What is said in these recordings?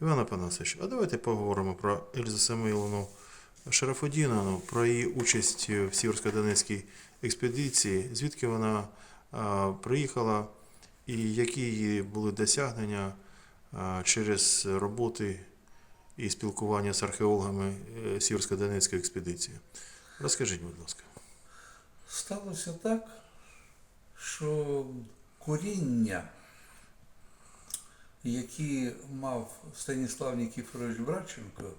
Іван Апанасович, а давайте поговоримо про Ельзу Самойловну Шарафудіновну, про її участь в Сіверсько-Донецькій експедиції, звідки вона а, приїхала і які її були досягнення а, через роботи і спілкування з археологами е, Сіверсько-Донецької експедиції. Розкажіть, будь ласка. Сталося так, що коріння, які мав Станіслав Нікіфорович Брадченко,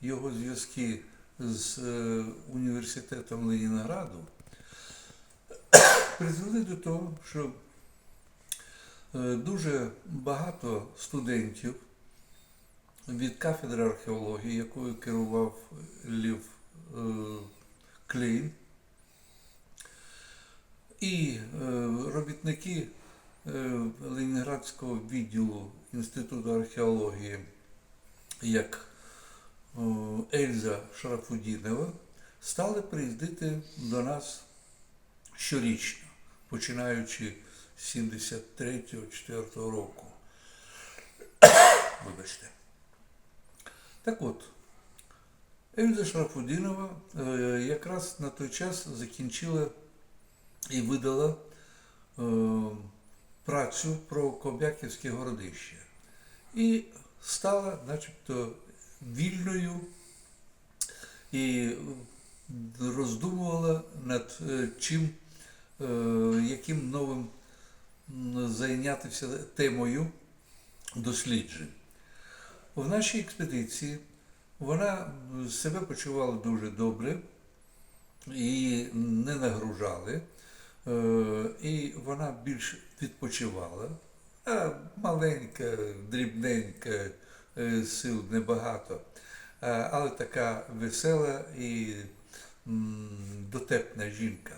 його зв'язки з е, університетом Ленінграду, призвели до того, що е, дуже багато студентів від кафедри археології, якою керував Лів е, Клейн, і робітники Ленінградського відділу Інституту археології, як е, Ельза Шарафудінова, стали приїздити до нас щорічно, починаючи з 73-4 року. Вибачте. Так от, Ельза Шарафудінова е, якраз на той час закінчила і видала е, працю про Кобяківське городище. І стала начебто вільною і роздумувала над е, чим, е, яким новим зайнятися темою досліджень. В нашій експедиції вона себе почувала дуже добре, її не нагружали. Е, і вона більш відпочивала. А маленька, дрібненька, е, сил небагато, Е, але така весела і дотепна жінка.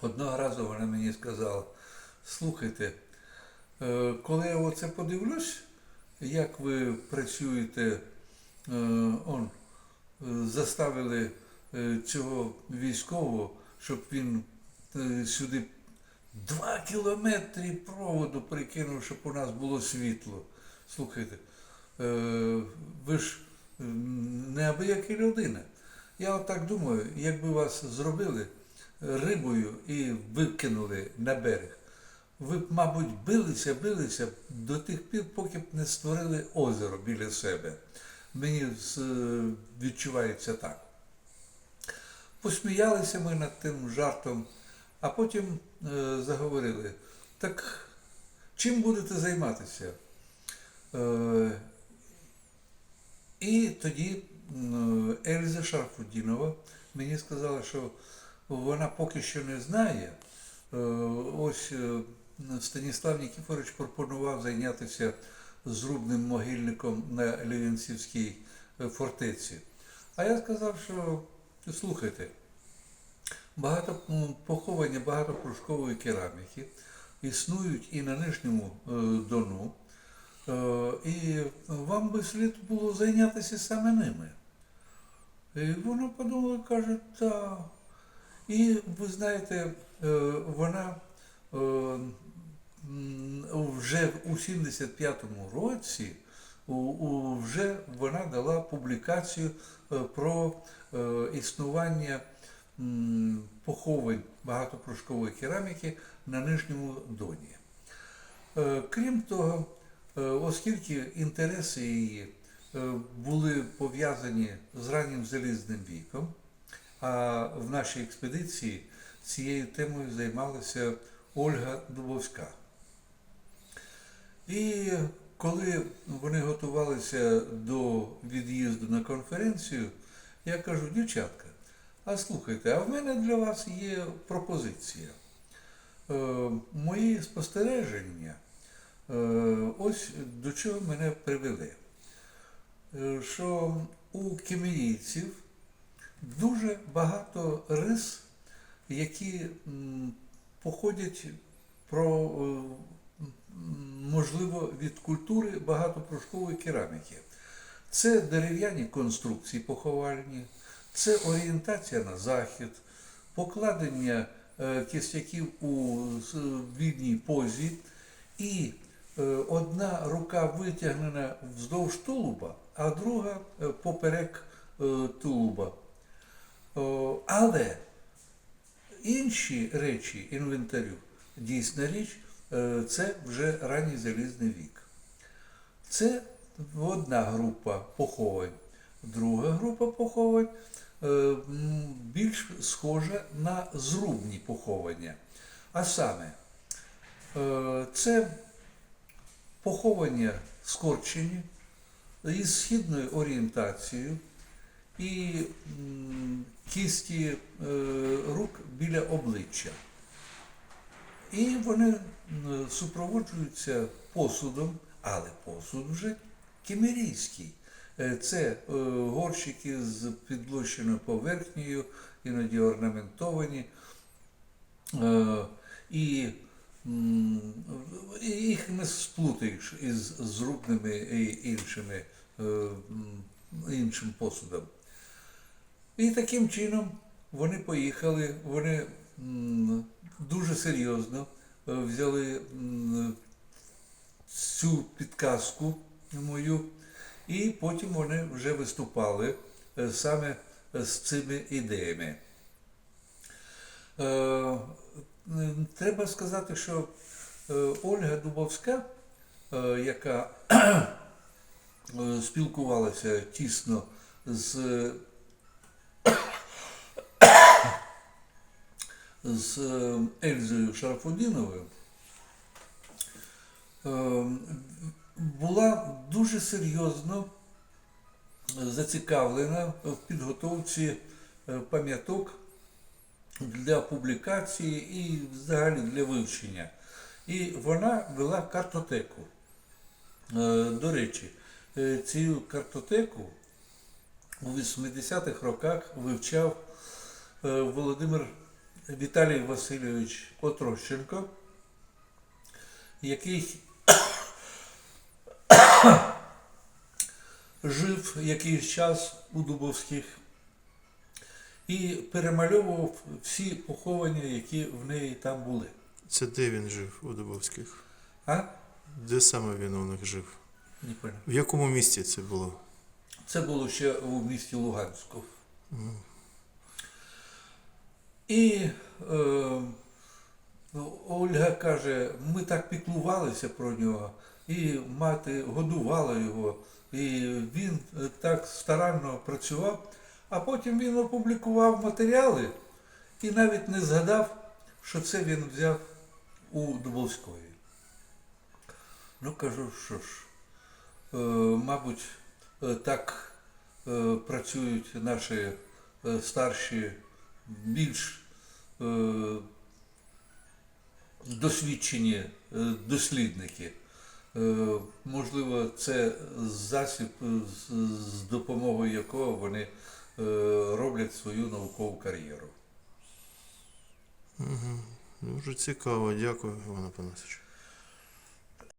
Одного разу вона мені сказала: слухайте, е, коли я оце подивлюсь, як ви працюєте, е, он, е, заставили е, цього військового, щоб він е, сюди два кілометри проводу прикинув, щоб у нас було світло. Слухайте, е, ви ж м, неабияка людина. Я отак думаю, якби вас зробили рибою і викинули на берег, ви б, мабуть, билися, билися до тих пір, поки б не створили озеро біля себе. Мені відчувається так. Посміялися ми над тим жартом, а потім е, заговорили. Так чим будете займатися? Е, і тоді Ельза Шарфудінова мені сказала, що вона поки що не знає. Е, Ось Станіслав Нікіфорович пропонував зайнятися зрубним могильником на Лівінцівській е, фортеці. А я сказав, що слухайте, багато поховання багатопрушкової кераміки існують і на нижньому е, дону. Е, І вам би слід було зайнятися саме ними. І вона подумала, каже, так. І ви знаєте, е, вона вже у 75-му році вже вона дала публікацію про існування поховань багатопрошкової кераміки на нижньому доні. Е, Крім того, е, оскільки інтереси її е, були пов'язані з раннім залізним віком, а в нашій експедиції цією темою займалася Ольга Дубовська. І коли вони готувалися до від'їзду на конференцію, я кажу, дівчатка, а слухайте, а в мене для вас є пропозиція. Е, мої спостереження е, ось до чого мене привели. Е, що у кемерійців дуже багато рис, які походять про, можливо, від культури багатопрошкової кераміки. Це дерев'яні конструкції поховальні, це орієнтація на захід, покладення е, кістяків у с- вільній позі і е, одна рука витягнена вздовж тулуба, а друга е, поперек е, тулуба. Але інші речі інвентарю, дійсна річ, е, це вже ранній залізний вік. Це одна група поховань. Друга група поховань е, більш схожа на зрубні поховання. А саме, е, це поховання скорчені із східною орієнтацією і кісті е, рук біля обличчя. І вони супроводжуються посудом, але посуд вже кімерійський. Е, Це е, горщики з підлущеною поверхнею, іноді орнаментовані. Е, І їх не сплутаєш із зрубними і іншими, іншим посудом. І таким чином вони поїхали, вони дуже серйозно взяли цю підказку мою, і потім вони вже виступали е, саме з цими ідеями. Е, Треба сказати, що е, Ольга Дубовська, е, яка е, спілкувалася тісно з з е, Ельзою Шарафудіновою е, була дуже серйозно зацікавлена в підготовці е, пам'яток для публікації і взагалі для вивчення. І вона вела картотеку. Е, До речі, е, цю картотеку у 80-х роках вивчав е, Володимир Віталій Васильович Отрощенко, який жив якийсь час у Дубовських і перемальовував всі поховання, які в неї там були. Це де він жив у Дубовських? А? Де саме він у них жив? Не понял. В якому місті це було? Це було ще у місті Луганську. І е, Ольга каже, ми так піклувалися про нього, і мати годувала його, і він е, так старанно працював, а потім він опублікував матеріали і навіть не згадав, що це він взяв у Дубовської. Ну, кажу, що ж, е, мабуть, е, так працюють наші старші, більш досвідчені е, дослідники. Е, Можливо, це засіб, е, з, допомогою якого вони роблять свою наукову кар'єру. Дуже цікаво, дякую, Іван Панасович.